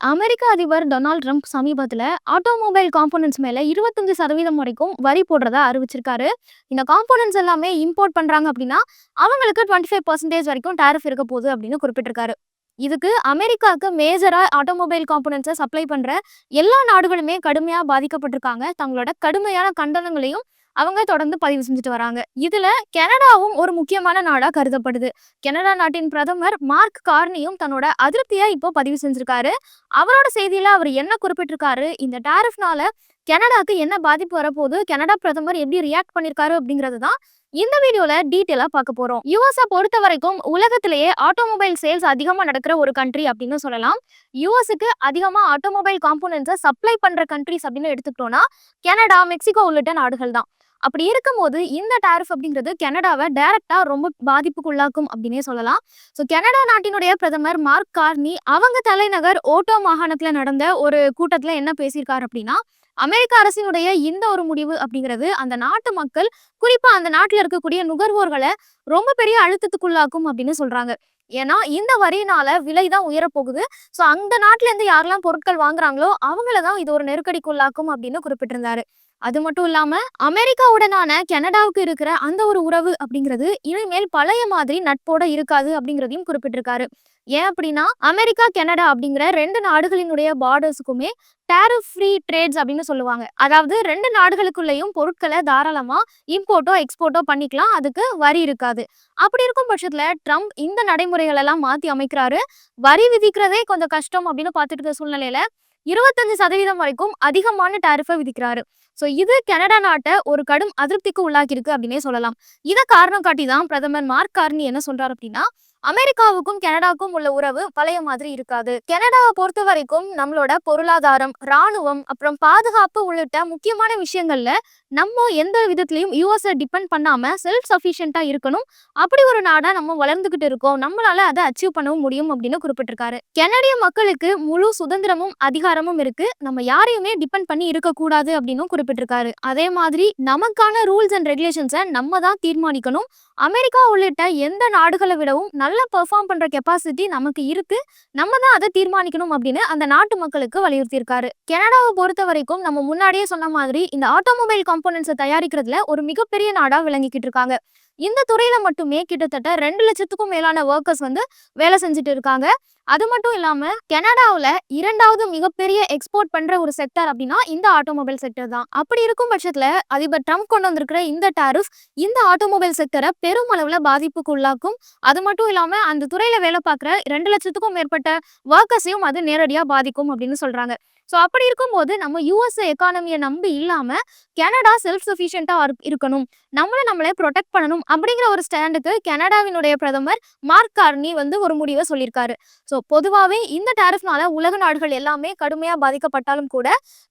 அமெரிக்க அதிபர் Donald Trump சமீபத்தில் automobile components மேலே இருபத்தஞ்சு சதவீதம் வரைக்கும் வரி போடுறதா அறிவிச்சிருக்காரு. இந்த காம்போனன்ட்ஸ் எல்லாமே இம்போர்ட் பண்ணுறாங்க அப்படின்னா, அவங்களுக்கு 25% வரைக்கும் டேரிஃப் இருக்க போகுது அப்படின்னு குறிப்பிட்டிருக்காரு. இதுக்கு அமெரிக்காவுக்கு மேஜராக ஆட்டோமொபைல் காம்போனன்ஸை சப்ளை பண்ணுற எல்லா நாடுகளுமே கடுமையாக பாதிக்கப்பட்டிருக்காங்க. தங்களோட கடுமையான கண்டனங்களையும் அவங்க தொடர்ந்து பதிவு செஞ்சுட்டு வராங்க. இதுல கனடாவும் ஒரு முக்கியமான நாடா கருதப்படுது. கனடா நாட்டின் பிரதமர் மார்க் கார்னியும் தன்னோட அதிருப்தியை இப்போ பதிவு செஞ்சிருக்காரு. அவரோட செய்தியில அவர் என்ன குறிப்பிட்டிருக்காரு, இந்த டாரிஃப்னால கனடாக்கு என்ன பாதிப்பு வரப்போகுது, கனடா பிரதமர் எப்படி ரியாக்ட் பண்ணியிருக்காரு அப்படிங்கிறது தான் இந்த வீடியோல டீட்டெயிலா பார்க்க போறோம். யுஎஸ பொறுத்த வரைக்கும் உலகத்திலேயே ஆட்டோமொபைல் சேல்ஸ் அதிகமா நடக்கிற ஒரு கண்ட்ரி அப்படின்னு சொல்லலாம். யுஎஸ்க்கு அதிகமா ஆட்டோமொபைல் காம்போனன்ஸை சப்ளை பண்ற கண்ட்ரிஸ் அப்படின்னு எடுத்துக்கிட்டோம்னா, கனடா, மெக்சிகோ உள்ளிட்ட நாடுகள் தான். அப்படி இருக்கும்போது இந்த டாரிஃப் அப்படிங்கிறது கனடாவை டைரக்டா ரொம்ப பாதிப்புக்குள்ளாக்கும் அப்படின்னே சொல்லலாம். ஸோ கனடா நாட்டினுடைய பிரதமர் மார்க் கார்னி அவங்க தலைநகர் ஓட்டோ மாகாணத்துல நடந்த ஒரு கூட்டத்துல என்ன பேசியிருக்காரு அப்படின்னா, அமெரிக்க அரசினுடைய இந்த ஒரு முடிவு அப்படிங்கிறது அந்த நாட்டு மக்கள், குறிப்பா அந்த நாட்டுல இருக்கக்கூடிய நுகர்வோர்களை ரொம்ப பெரிய அழுத்தத்துக்குள்ளாக்கும் அப்படின்னு சொல்றாங்க. ஏன்னா இந்த வரியினால விலை தான் உயரப்போகுது. ஸோ அந்த நாட்டுல இருந்து யாரெல்லாம் பொருட்கள் வாங்குறாங்களோ அவங்கள தான் இது ஒரு நெருக்கடிக்குள்ளாக்கும் அப்படின்னு குறிப்பிட்டிருந்தாரு. அது மட்டும் இல்லாம அமெரிக்காவுடனான கனடாவுக்கு இருக்கிற அந்த ஒரு உறவு அப்படிங்கிறது இனிமேல் பழைய மாதிரி நட்போட இருக்காது அப்படிங்கிறதையும் குறிப்பிட்டிருக்காரு. ஏன் அப்படின்னா, அமெரிக்கா, கனடா அப்படிங்கிற ரெண்டு நாடுகளினுடைய பார்டர்ஸுக்குமே டேரிஃப் ஃப்ரீ ட்ரேட்ஸ் அப்படின்னு சொல்லுவாங்க. அதாவது ரெண்டு நாடுகளுக்குள்ளேயும் பொருட்களை தாராளமா இம்போர்ட்டோ, எக்ஸ்போர்ட்டோ பண்ணிக்கலாம். அதுக்கு வரி இருக்காது. அப்படி இருக்கும் பட்சத்துல ட்ரம்ப் இந்த நடைமுறைகள் எல்லாம் மாத்தி அமைக்கிறாரு. வரி விதிக்கிறதே கொஞ்சம் கஷ்டம் அப்படின்னு பார்த்துட்டு இருக்க சூழ்நிலையில 25% வரைக்கும் அதிகமான டேரிஃபை விதிக்கிறாரு. ஸோ இது கனடா நாட்டை ஒரு கடும் அதிருப்திக்கு உள்ளாக்கியிருக்கு அப்படின்னே சொல்லலாம். இதை காரணம் காட்டி தான் பிரதமர் மார்க் கார்னி என்ன சொல்றாரு அப்படின்னா, அமெரிக்காவுக்கும் கனடாவுக்கும் உள்ள உறவு பழைய மாதிரி இருக்காது. கனடாவை பொறுத்த வரைக்கும் நம்மளோட பொருளாதாரம், ராணுவம், அப்புறம் பாதுகாப்பு உள்ளிட்ட முக்கியமான விஷயங்கள்ல நம்ம எந்த விதத்திலையும் யுஎஸ்ஸ டிபெண்ட் பண்ணாம செல்ஃப் சஃபிஷியன்ட்டா இருக்கணும். அப்படி ஒரு நாடா நம்ம வளர்ந்துகிட்டு இருக்கோம். நம்மளால அதை அச்சீவ் பண்ணவும் முடியும் அப்படின்னு குறிப்பிட்டிருக்காரு. கனடிய மக்களுக்கு முழு சுதந்திரமும், அங்கீகாரமும் இருக்கு. நம்ம யாரையுமே டிபெண்ட் பண்ணி இருக்கக்கூடாது அப்படின்னும் குறிப்பிட்டிருக்காரு. அதே மாதிரி நமக்கான ரூல்ஸ் அண்ட் ரெகுலேஷன்ஸை நம்ம தான் தீர்மானிக்கணும். அமெரிக்கா உள்ளிட்ட எந்த நாடுகளை விடவும் நல்லா பெர்ஃபார்ம் பண்ற கெப்பாசிட்டி நமக்கு இருக்கு. நம்ம தான் அதை தீர்மானிக்கணும் அப்படின்னு அந்த நாட்டு மக்களுக்கு வலியுறுத்தியிருக்காரு. கனடாவை பொறுத்த வரைக்கும் நம்ம முன்னாடியே சொன்ன மாதிரி இந்த ஆட்டோமொபைல் காம்போனன்ட்ஸை தயாரிக்கிறதுல ஒரு மிகப்பெரிய நாடா விளங்கிக்கிட்டு இருக்காங்க. இந்த துறையில மட்டுமே கிட்டத்தட்ட 2,00,000க்கும் மேலான ஒர்க்கர்ஸ் வந்து வேலை செஞ்சுட்டு இருக்காங்க. அது மட்டும் இல்லாம கனடாவில் இரண்டாவது மிகப்பெரிய பெரிய எக்ஸ்போர்ட் பண்ற ஒரு செக்டர் அப்படின்னா இந்த ஆட்டோமொபைல் செக்டர் தான். அப்படி இருக்கும் பட்சத்துல அதிபர் ட்ரம்ப் கொண்டு வந்திருக்கிற இந்த டாரிஃப் இந்த ஆட்டோமொபைல் செக்டர பெருமளவுல பாதிப்புக்கு உள்ளாக்கும். அது மட்டும் இல்லாம அந்த துறையில வேலை பார்க்குற 2,00,000க்கும் மேற்பட்ட ஒர்க்கர்ஸையும் அது நேரடியா பாதிக்கும் அப்படின்னு சொல்றாங்க. ஸோ அப்படி இருக்கும்போது நம்ம யூஎஸ்ஏ எக்கானமியை நம்பி இல்லாமல் கனடா செல்ஃப் சஃபிஷியன்ட்டா இருக்கணும். நம்மளை நம்மளே ப்ரொடெக்ட் பண்ணணும் அப்படிங்கிற ஒரு ஸ்டாண்டுக்கு கனடாவினுடைய பிரதமர் மார்க் கார்னி வந்து ஒரு முடிவை சொல்லியிருக்காரு. ஸோ பொதுவாகவே இந்த டேரிஃப்னால உலக நாடுகள் எல்லாமே கடுமையாக பாதிக்கப்பட்டாலும் கூட,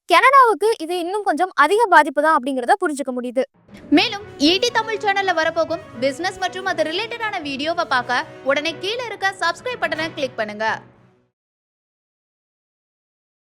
கனடாவுக்கு இது இன்னும் கொஞ்சம் அதிக பாதிப்பு தான் அப்படிங்கிறத புரிஞ்சுக்க முடியுது. மேலும் ஈடி தமிழ் சேனல்ல வரப்போகும் பிசினஸ் மற்றும் அது ரிலேட்டடான வீடியோவை பார்க்க உடனே கீழே இருக்க சப்ஸ்கிரைப் பட்டனை கிளிக் பண்ணுங்க